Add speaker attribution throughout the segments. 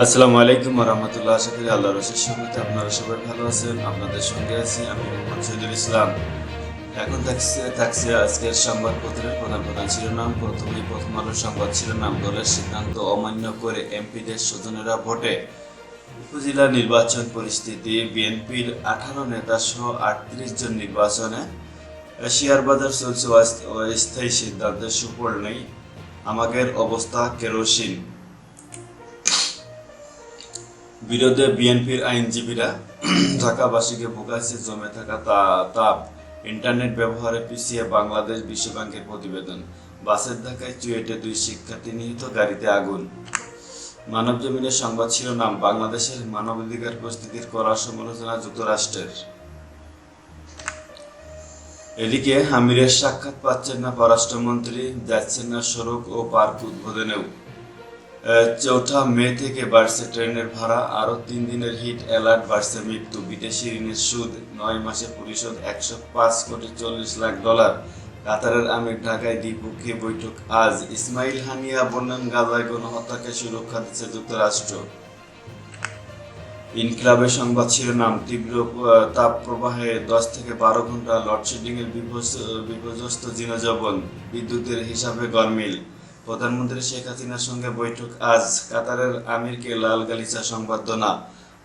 Speaker 1: আসসালামু আলাইকুম রহমতুল্লাহ। আশা করি আল্লাহ রসের সঙ্গে আপনারা সবাই ভালো আছেন? আপনাদের সঙ্গে আছি আমি মোহাম্মদ শহীদুল ইসলাম। এখন থাকছে থাকছে আজকের সংবাদপত্রের প্রধান প্রধান শিরোনাম। প্রথমেই প্রথম আলো সংবাদ শিরোনাম দলের সিদ্ধান্ত অমান্য করে এমপিদের স্বজনেরা ভোটে। উপজেলা নির্বাচন পরিস্থিতি, বিএনপির আঠারো নেতা সহ আটত্রিশ জন নির্বাচনে। শেয়ার বাজার চলছে অস্থায়ী- সিদ্ধান্তের সুফল নেই। আমাদের অবস্থা কেরোসিন। বিরোধে বিএনপির আইনজীবীরা ঢাকাবাসীকে ভোগাচ্ছে জমে থাকা তাপ। ইন্টারনেট ব্যবহারে পিছিয়ে বাংলাদেশ বিশ্বব্যাংকের প্রতিবেদন। বাসের ধাক্কায় চুয়েটে দুই শিক্ষার্থী নিহত, গাড়িতে আগুন। মানব জমিনের সংবাদ শিরোনাম, বাংলাদেশের মানবাধিকার পরিস্থিতির করা সমালোচনা যুক্তরাষ্ট্রের। এদিকে আমিরের সাক্ষাৎ পাচ্ছেন না পররাষ্ট্রমন্ত্রী, যাচ্ছেন না সড়ক ও পার্ক উদ্বোধনেও। চৌঠা মে থেকে বাড়ছে ট্রেনের ভাড়া, আরও তিন দিনের হিট অ্যালার্ট বাড়ছে মৃত্যু। বিদেশি ঋণের সুদ, নয় মাসে পরিশোধ, একশো পাঁচ কোটি চল্লিশ লাখ ডলার। কাতারের আমির ঢাকায় দ্বিপক্ষীয় বৈঠক। আজ ইসমাইল হানিয়া বন্যান গাজায় গণহত্যাকে সুরক্ষা দিচ্ছে যুক্তরাষ্ট্র। ইনক্লাবের সংবাদ শিরোনাম, তীব্র তাপ প্রবাহে দশ থেকে বারো ঘণ্টা লোডশেডিং এর বিপর্য- বিপর্যস্ত জিনজবন। বিদ্যুতের হিসাবে গরমিল। প্রধানমন্ত্রী শেখ হাসিনার সঙ্গে বৈঠক। আজ কাতারের আমিরকে লাল গালিচা সংবর্ধনা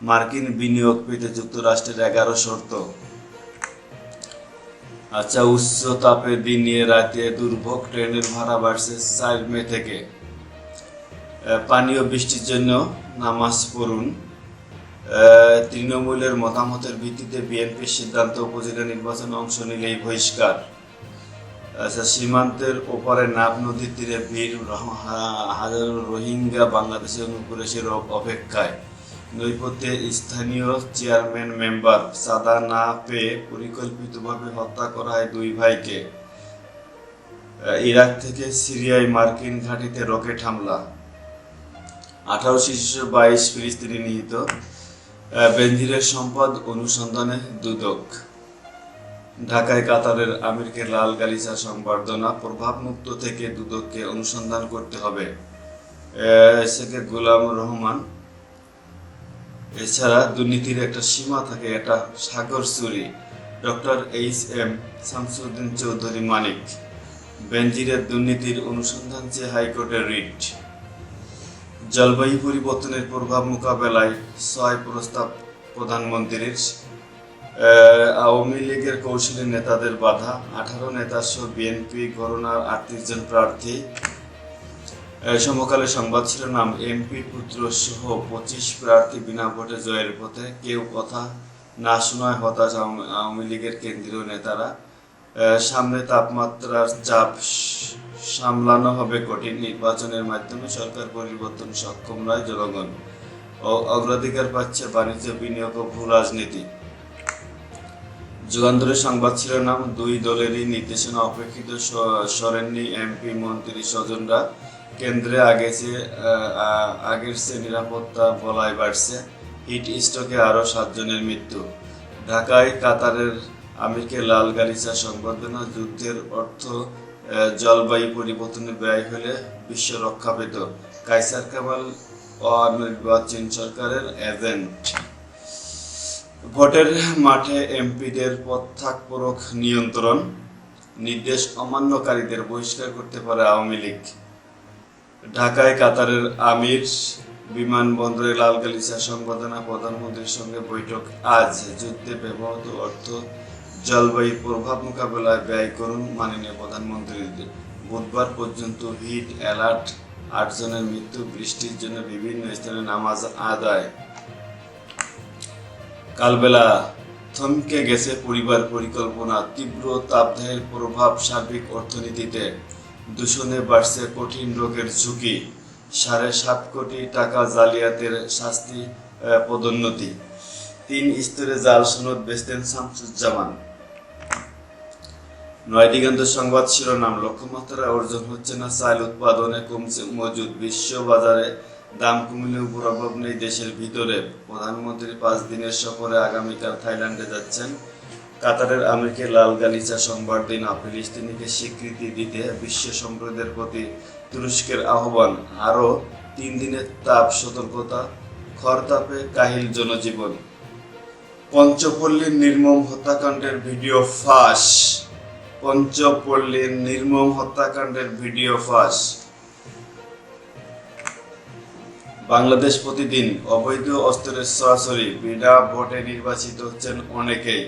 Speaker 1: মার্কিন বিনিয়োগ পেতে যুক্তরাষ্ট্রের এগারো শর্ত। আচ্ছা উচ্চ তাপে দিনে রাতে দুর্ভোগ, ট্রেনের ভাড়া বাড়ছে চার মে থেকে। পানীয় বৃষ্টির জন্য নামাজ পড়ুন। তৃণমূলের মতামতের ভিত্তিতে বিএনপির সিদ্ধান্ত উপজেলা নির্বাচনে অংশ নিলেই বহিষ্কার। আচ্ছা সীমান্তের ওপারে নাব নদীর তীরে বীর হাজারো রোহিঙ্গা বাংলাদেশের অনুপ্রবেশের অপেক্ষায়। নৈপথ্যে স্থানীয় চেয়ারম্যান মেম্বার চাঁদা না পেয়ে পরিকল্পিতভাবে হত্যা করা হয় দুই ভাইকে। ইরাক থেকে সিরিয়ায় মার্কিন ঘাঁটিতে রকেট হামলা। আঠারো বাইশ ফিলিস্তিনি নিহিত আহ, বেনজিরের সম্পদ অনুসন্ধানে দুদক। ঢাকায় কাতারের আমিরকে লাল গালিচা সংবর্ধনা প্রভাবমুক্ত থেকে দুদককে অনুসন্ধান করতে হবে। আহ, গোলাম রহমান এছাড়া দুর্নীতির একটা সীমা থাকে একটা সাগর চুরি। Doctor H M Shamsuddin Chowdhury Manik বেনজিরের দুর্নীতির অনুসন্ধান চেয়ে হাইকোর্টের রিট। জলবায়ু পরিবর্তনের প্রভাব মোকাবেলায় ছয় প্রস্তাব প্রধানমন্ত্রীর আওয়ামী লীগের কৌশলী নেতাদের বাধা। আঠারো নেতা সহ বিএনপি করোনার আটত্রিশ জন প্রার্থী। সমকালে সংবাদ শিরোনাম, এমপি পুত্র সহ পঁচিশ প্রার্থী বিনা ভোটে জয়ের পথে। কেউ কথা না শোনায় হতাশ আওয়ামী- লীগের কেন্দ্রীয় নেতারা। সামনে তাপমাত্রার চাপ সামলানো হবে কঠিন নির্বাচনের মাধ্যমে। সরকার পরিবর্তন সক্ষম নয় জনগণ। ও অগ্রাধিকার পাচ্ছে বাণিজ্য, বিনিয়োগ ও ভূ রাজনীতি যুগান্তরের সংবাদ শিরোনাম, দুই দলেরই নির্দেশনা অপেক্ষিত সরেননি এমপি, মন্ত্রী, স্বজনরা। কেন্দ্রে আগেছে আগের চেয়ে নিরাপত্তা বলায় বাড়ছে, হিট স্ট্রোকে আরও সাতজনের মৃত্যু। ঢাকায় কাতারের আমিরকে লাল গালিচা সংবর্ধনা, যুদ্ধের অর্থ জলবায়ু পরিবর্তনে ব্যয় হলে বিশ্ব রক্ষা পেত। কাইসার কামাল অনির্বাচন সরকারের এজেন্ট। ভোটের মাঠে এমপিদের প্রত্যাক পরখ নিয়ন্ত্রণ, নির্দেশ অমান্যকারীদের বহিষ্কার করতে পারে আওয়ামী লীগ। ঢাকায় কাতারের আমির বিমানবন্দরে লাল গালিচা সংবর্ধনা প্রধানমন্ত্রীর সঙ্গে বৈঠক। আজ যুদ্ধে ব্যবহৃত অর্থ জলবায়ু প্রভাব মোকাবেলায় ব্যয় করুন মাননীয় প্রধানমন্ত্রী বুধবার পর্যন্ত হিট অ্যালার্ট, আটজনের মৃত্যু, বৃষ্টির জন্য বিভিন্ন স্থানে নামাজ আদায়। কালবেলা থমকে গেছে পরিবার পরিকল্পনা, তীব্র তাপদাহের প্রভাব সার্বিক অর্থনীতিতে। দূষণে বাড়ছে কঠিন রোগের ঝুঁকি। সাড়ে সাত কোটি টাকা জালিয়াতের শাস্তি পদোন্নতি। তিন স্তরে জাল সনদ বেচতেন শামসুজ্জামান। নয় দিগন্ত সংবাদ শিরোনাম, লক্ষ্যমাত্রা অর্জন হচ্ছে না, চাল উৎপাদনে কমছে মজুদ, বিশ্ব বাজারে দাম কমিলেও প্রভাব নেই দেশের ভিতরে প্রধানমন্ত্রী পাঁচ দিনের সফরে আগামীকাল থাইল্যান্ডে যাচ্ছেন। কাতারের আমিরকে লাল গালিচা দিন ফিলিস্তিনিকে স্বীকৃতি দিতে বিশ্ব সম্প্রদায়ের প্রতি তুরস্কের আহ্বান। আরও তিন দিনের তাপ সতর্কতা, খরতাপে কাহিল জনজীবন। পঞ্চপল্লীর নির্মম হত্যাকাণ্ডের ভিডিও ফাঁস। পঞ্চপল্লীর নির্মম হত্যাকাণ্ডের ভিডিও ফাঁস। বাংলাদেশ প্রতিদিন অবৈধ অস্ত্রের সরাসরি বিনা ভোটে নির্বাচিত হচ্ছেন অনেকেই।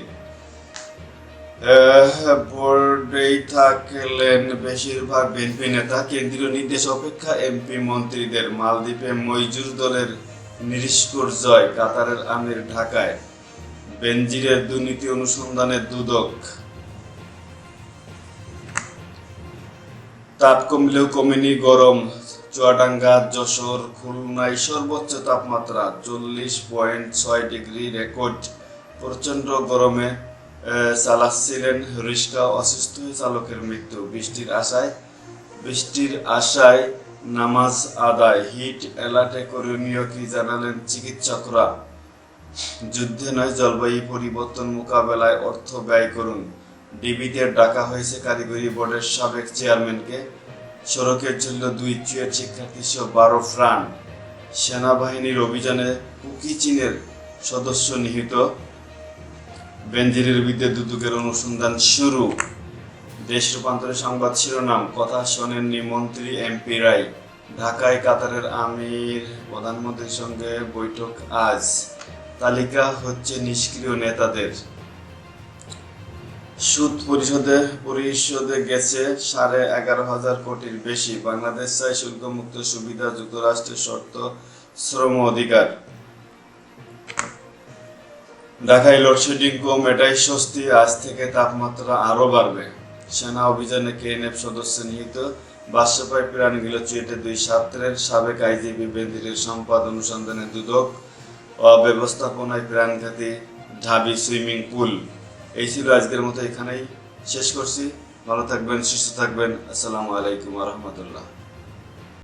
Speaker 1: বোর্ডেই থাকলেন বেশিরভাগ বিএনপি নেতা, কেন্দ্রীয় নির্দেশ অপেক্ষা এমপি মন্ত্রীদের মালদ্বীপে মইজুর দলের নিষ্কুর জয় কাতারের আমির ঢাকায়। বেনজিরের দুর্নীতি অনুসন্ধানের দুদক। তাপ কমলেও কমেনি গরম। চুয়াডাঙ্গা, যশোর খুলনায় সর্বোচ্চ তাপমাত্রা চল্লিশ পয়েন্ট ছয় ডিগ্রি রেকর্ড। প্রচণ্ড গরমে চালাচ্ছিলেন রিস্কা অসুস্থ চালকের মৃত্যু। বৃষ্টির আশায় বৃষ্টির আশায় নামাজ আদায়। হিট অ্যালার্টে করণীয় কি জানালেন চিকিৎসকরা? যুদ্ধে নয়, জলবায়ু পরিবর্তন মোকাবেলায় অর্থ ব্যয় করুন। ডিবিতে ডাকা হয়েছে কারিগরি বোর্ডের সাবেক চেয়ারম্যানকে। সড়কের জন্য দুই চুয়েট শিক্ষার্থী সহ বারো প্রাণ সেনাবাহিনীর অভিযানে কুকি চীনের সদস্য নিহিত। বেঞ্জিরের বিরুদ্ধে দুদকের অনুসন্ধান শুরু। দেশ রূপান্তরের সংবাদ শিরোনাম, কথা শোনেননি মন্ত্রী এমপি রায়। ঢাকায় কাতারের আমির প্রধানমন্ত্রীর সঙ্গে বৈঠক আজ। তালিকা হচ্ছে নিষ্ক্রিয় নেতাদের। সুদ পরিশোধে পরিশোধে গেছে সাড়ে এগারো হাজার কোটির বেশি। বাংলাদেশ চায় শুল্কমুক্ত সুবিধা, যুক্তরাষ্ট্রের শর্ত, শ্রম অধিকার। ঢাকায় লোডশেডিং কম এটাই স্বস্তি, আজ থেকে তাপমাত্রা আরও বাড়বে। সেনা অভিযানে কেএনএফ সদস্য নিহিত। বাদশাপাই প্রাণীগুলো চুয়েটে দুই ছাত্রের। সাবেক আইজিবি বেন্দিরের সম্পাদ অনুসন্ধানে দুদক। অব্যবস্থাপনায় প্রাণঘাতী ঢাবি সুইমিং পুল। এই ছিল আজকের মতো এখানেই শেষ করছি। ভালো থাকবেন সুস্থ থাকবেন। আসসালামু আলাইকুম রহমতুল্লাহ।